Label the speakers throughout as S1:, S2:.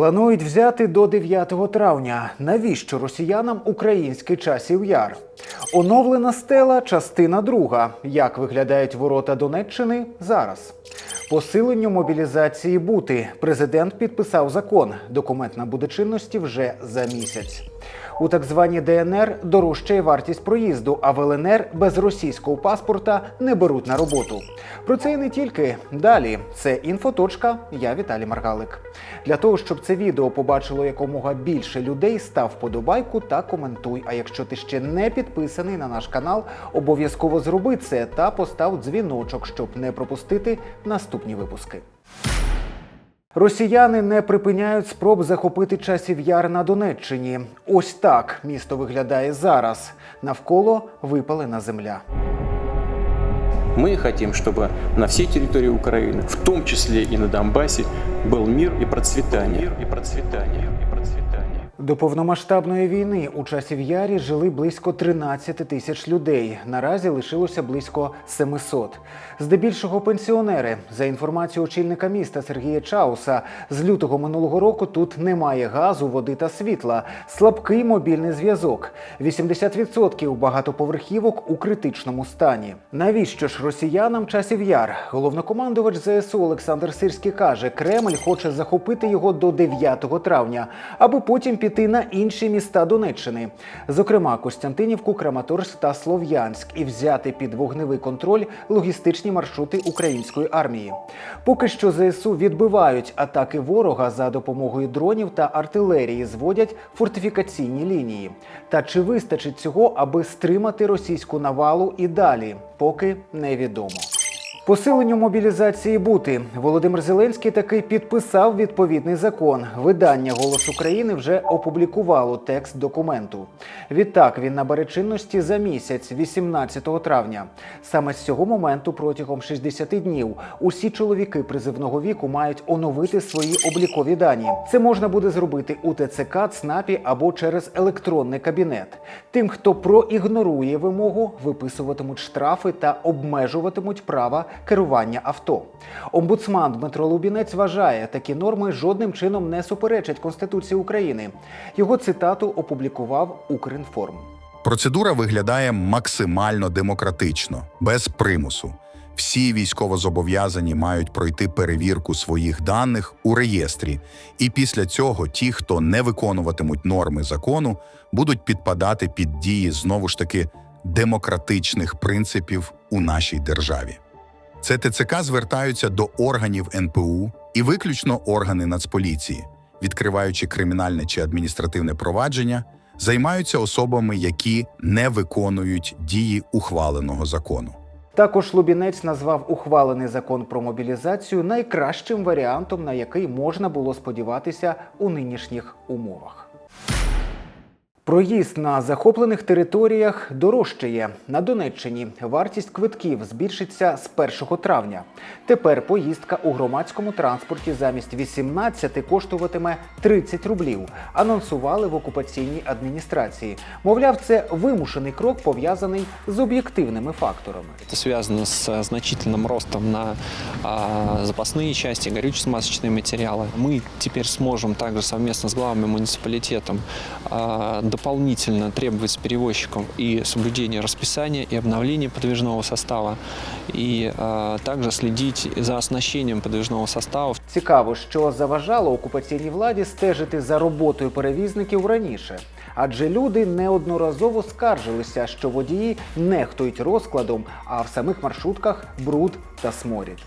S1: Планують взяти до 9 травня. Навіщо росіянам український часів яр? Оновлена стела, частина друга. Як виглядають ворота Донеччини зараз? Посиленню мобілізації бути. Президент підписав закон. Документ набуде чинності вже за місяць. У так званій ДНР дорожчає вартість проїзду, а в ЛНР без російського паспорта не беруть на роботу. Про це і не тільки. Далі це інфоточка. Я Віталій Маргалик. Для того, щоб це відео побачило якомога більше людей, став вподобайку та коментуй. А якщо ти ще не підписаний на наш канал, обов'язково зроби це та постав дзвіночок, щоб не пропустити наступні випуски. Росіяни не припиняють спроб захопити часів яр на Донеччині. Ось так місто виглядає зараз. Навколо випалена земля.
S2: Мы хотим, чтобы на всей территории Украины, в том числе и на Донбассе, был мир и процветание. Мир и процветание.
S1: До повномасштабної війни у часів ярі жили близько 13 тисяч людей. Наразі лишилося близько 700. Здебільшого пенсіонери. За інформацією очільника міста Сергія Чауса, з лютого минулого року тут немає газу, води та світла, слабкий мобільний зв'язок. 80% багатоповерхівок у критичному стані. Навіщо ж росіянам часів яр? Головнокомандувач ЗСУ Олександр Сирський каже, Кремль хоче захопити його до 9 травня, аби потім піти на інші міста Донеччини, зокрема Костянтинівку, Краматорськ та Слов'янськ, і взяти під вогневий контроль логістичні маршрути української армії. Поки що ЗСУ відбивають атаки ворога за допомогою дронів та артилерії, зводять фортифікаційні лінії. Та чи вистачить цього, аби стримати російську навалу і далі, поки невідомо. Посиленню мобілізації бути Володимир Зеленський таки підписав відповідний закон. Видання Голос України вже опублікувало текст документу. Відтак він набере чинності за місяць, 18 травня. Саме з цього моменту, протягом 60 днів, усі чоловіки призивного віку мають оновити свої облікові дані. Це можна буде зробити у ТЦК, ЦНАПі або через електронний кабінет. Тим, хто проігнорує вимогу, виписуватимуть штрафи та обмежуватимуть права керування авто. Омбудсман Дмитро Лубінець вважає, такі норми жодним чином не суперечать Конституції України. Його цитату опублікував Укрінформ.
S3: Процедура виглядає максимально демократично, без примусу. Всі військовозобов'язані мають пройти перевірку своїх даних у реєстрі, і після цього ті, хто не виконуватимуть норми закону, будуть підпадати під дії знову ж таки демократичних принципів у нашій державі. Це ТЦК звертаються до органів НПУ і виключно органи Нацполіції, відкриваючи кримінальне чи адміністративне провадження, займаються особами, які не виконують дії ухваленого закону.
S1: Також Лубінець назвав ухвалений закон про мобілізацію найкращим варіантом, на який можна було сподіватися у нинішніх умовах. Проїзд на захоплених територіях дорожчає. На Донеччині вартість квитків збільшиться з 1 травня. Тепер поїздка у громадському транспорті замість 18 коштуватиме 30 рублів. Анонсували в окупаційній адміністрації. Мовляв, це вимушений крок пов'язаний з об'єктивними факторами.
S4: Это связано с значительным ростом на а, запасные части, горюче-смазочные материалы. Мы теперь сможем также совместно с главами муниципалитетом а, дополнительно требовать с перевозчиков и соблюдения расписания, и обновления подвижного состава, и а, также следить за оснащением подвижного состава.
S1: Цікаво, що заважало окупаційній владі стежити за роботою перевізників раніше. Адже люди неодноразово скаржилися, що водії нехтують розкладом, а в самих маршрутках бруд та сморід.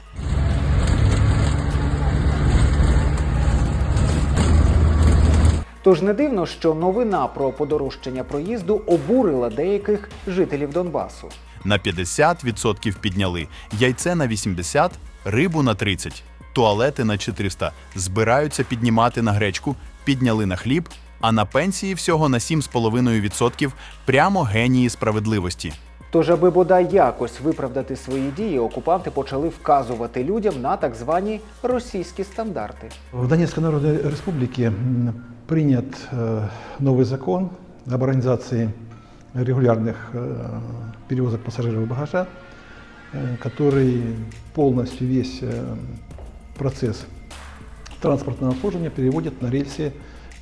S1: Тож не дивно, що новина про подорожчання проїзду обурила деяких жителів Донбасу.
S5: на 50% підняли, яйце на 80%, рибу на 30%, туалети на 400%, збираються піднімати на гречку, підняли на хліб, а на пенсії всього на 7,5% прямо генії справедливості.
S1: Тож, аби бодай якось виправдати свої дії, окупанти почали вказувати людям на так звані російські стандарти.
S6: В Донецкой Народной Республике м, принят э, новый закон об организации регулярных э, перевозок пассажиров и багажа, э, который полностью весь э, процесс транспортное обслуживание переводят на рельсы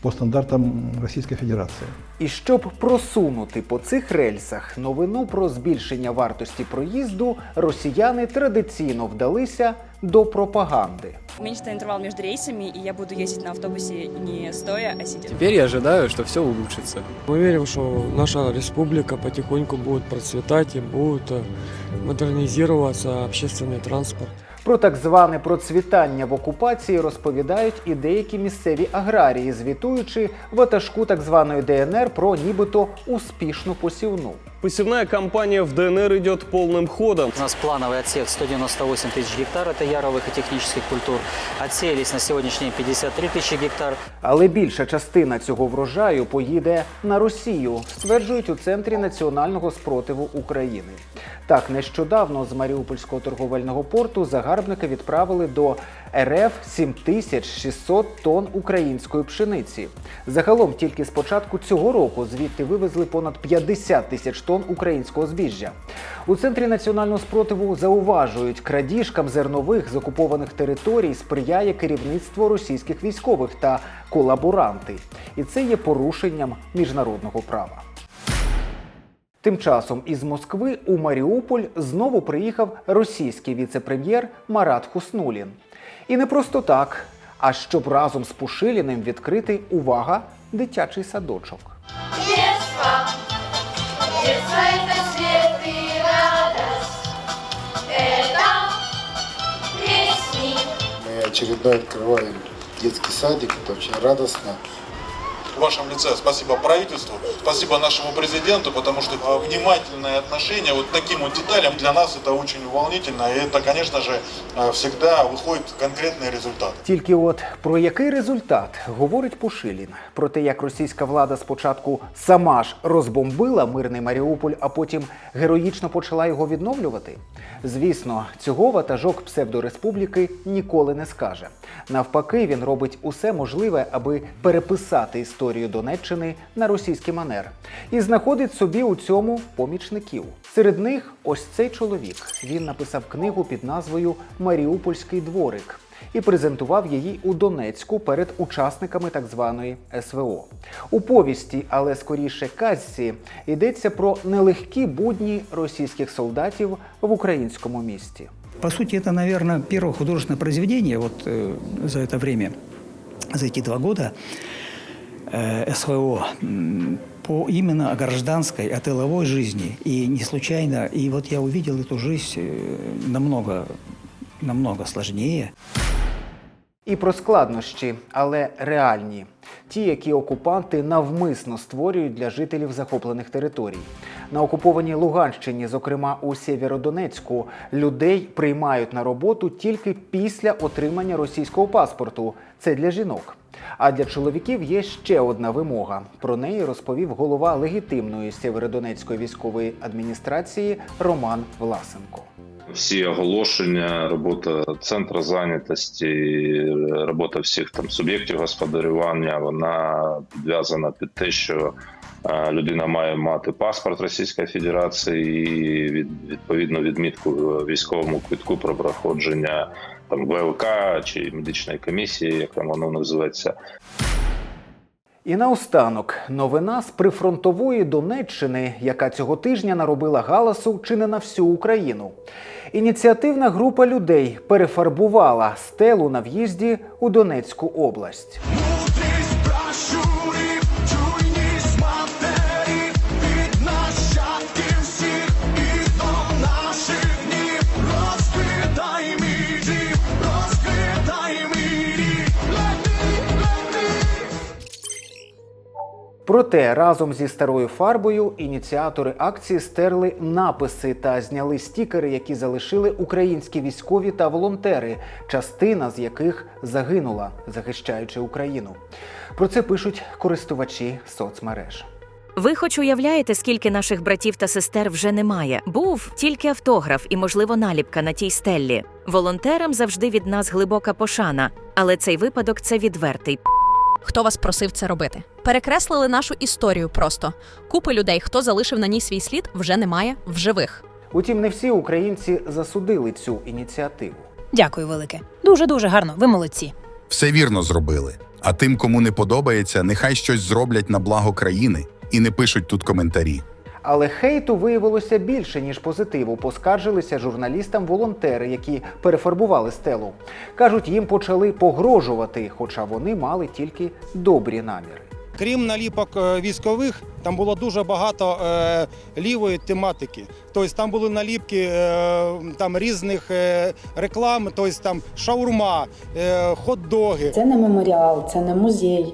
S6: по стандартам Российской Федерации.
S1: І щоб просунути по цих рельсах новину про збільшення вартості проїзду, росіяни традиційно вдалися до пропаганди.
S7: Уменьшится интервал между рейсами, и я буду ездить на автобусе не стоя, а сидя.
S8: Теперь я ожидаю, что все улучшится.
S9: Мы верим, что наша республика потихоньку будет процветать и будет э, модернизироваться общественный транспорт.
S1: Про так зване процвітання в окупації розповідають і деякі місцеві аграрії, звітуючи ватажку так званої ДНР про нібито успішну посівну.
S10: Посевная кампания в ДНР идет полным ходом.
S11: У нас плановый отсев 198 тысяч гектар, это яровых и технических культур. Отсеялись на сегодняшний день 53 тысячи гектар.
S1: Але більша частина цього врожаю поїде на Росію, стверджують у центрі національного спротиву України. Так, нещодавно з Маріупольського торговельного порту загарбники відправили до РФ 7600 тонн української пшениці. Загалом тільки з початку цього року звідти вивезли понад 50 тисяч тонн українського збіжжя. У центрі національного спротиву зауважують, крадіжкам зернових з окупованих територій сприяє керівництво російських військових та колаборанти. І це є порушенням міжнародного права. Тим часом із Москви у Маріуполь знову приїхав російський віце-прем'єр Марат Хуснулін. І не просто так, а щоб разом з Пушиліним відкрити увага дитячий садочок.
S12: Детство, детство это свет и радость, это песни.
S13: Мы очередной открываем детский садик, это очень радостно.
S14: В вашем лице спасибо правительству, спасибо нашему президенту, потому что э, внимательное отношение вот к таким вот деталям для нас это очень волнительно, и это, конечно же, э, всегда выходит конкретный результат.
S1: Тільки от про який результат говорить Пушилін? Про те, як російська влада спочатку сама ж розбомбила мирний Маріуполь, а потім героїчно почала його відновлювати? Звісно, цього ватажок псевдореспубліки ніколи не скаже. Навпаки, він робить усе можливе, аби переписати історію Донеччини на російський манер, і знаходить собі у цьому помічників. Серед них ось цей чоловік. Він написав книгу під назвою Маріупольський дворик і презентував її у Донецьку перед учасниками так званої СВО. У повісті, але скоріше казці, йдеться про нелегкі будні російських солдатів в українському місті.
S15: По сути, это, наверное, первое художественное произведение вот э, за это время, за эти два года э, СВО м, по именно о гражданской, о тыловой жизни. И не случайно, и вот я увидел эту жизнь э, намного, намного сложнее.
S1: І про складнощі, але реальні. Ті, які окупанти навмисно створюють для жителів захоплених територій. На окупованій Луганщині, зокрема у Сєвєродонецьку, людей приймають на роботу тільки після отримання російського паспорту. Це для жінок. А для чоловіків є ще одна вимога. Про неї розповів голова легітимної Сєвєродонецької військової адміністрації Роман Власенко.
S16: Всі оголошення, робота центру зайнятості, робота всіх там суб'єктів господарювання, вона підв'язана під те, що е, людина має мати паспорт Російської Федерації і від, відповідну відмітку військовому квитку про проходження там ВЛК чи медичної комісії, як там воно називається.
S1: І наостанок новина з прифронтової Донеччини, яка цього тижня наробила галасу чи не на всю Україну. Ініціативна група людей перефарбувала стелу на в'їзді у Донецьку область. Проте разом зі старою фарбою ініціатори акції стерли написи та зняли стікери, які залишили українські військові та волонтери, частина з яких загинула, захищаючи Україну. Про це пишуть користувачі соцмереж.
S17: Ви хоч уявляєте, скільки наших братів та сестер вже немає? Був тільки автограф і, можливо, наліпка на тій стеллі. Волонтерам завжди від нас глибока пошана, але цей випадок це відвертий.
S18: Хто вас просив це робити? Перекреслили нашу історію просто. Купи людей, хто залишив на ній свій слід, вже немає в живих.
S1: Утім, не всі українці засудили цю ініціативу.
S19: Дякую велике. Дуже дуже гарно. Ви молодці.
S3: Все вірно зробили. А тим, кому не подобається, нехай щось зроблять на благо країни і не пишуть тут коментарі.
S1: Але хейту виявилося більше ніж позитиву. Поскаржилися журналістам волонтери, які перефарбували стелу. кажуть, їм почали погрожувати, хоча вони мали тільки добрі наміри.
S19: Крім наліпок е, військових, там було дуже багато е, лівої тематики. Тобто там були наліпки е, там різних реклам, тобто там шаурма, хот-доги.
S20: Це не меморіал, це не музей.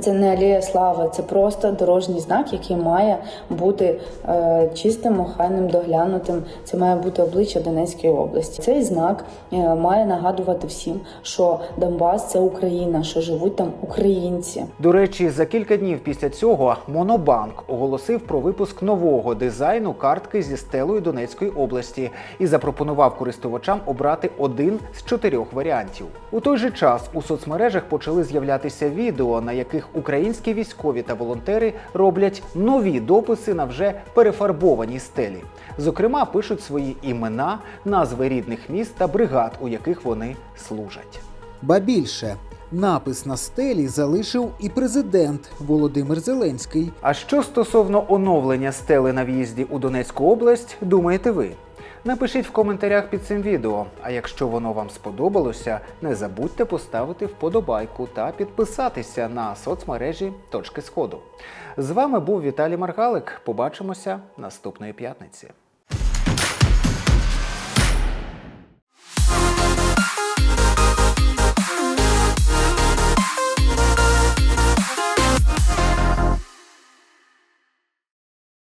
S20: Це не алея слави, це просто дорожній знак, який має бути е, чистим, охайним, доглянутим. Це має бути обличчя Донецької області. Цей знак е, має нагадувати всім, що Донбас це Україна, що живуть там українці.
S1: До речі, за кілька днів після цього Монобанк оголосив про випуск нового дизайну картки зі стелою Донецької області і запропонував користувачам обрати один з чотирьох варіантів. У той же час у соцмережах почали з'являтися відео, на яких українські військові та волонтери роблять нові дописи на вже перефарбованій стелі. Зокрема, пишуть свої імена, назви рідних міст та бригад, у яких вони служать.
S21: Ба більше, напис на стелі залишив і президент Володимир Зеленський.
S1: А що стосовно оновлення стели на в'їзді у Донецьку область, думаєте ви? Напишіть в коментарях під цим відео. А якщо воно вам сподобалося, не забудьте поставити вподобайку та підписатися на соцмережі Точки Сходу. З вами був Віталій Маргалик. Побачимося наступної п'ятниці.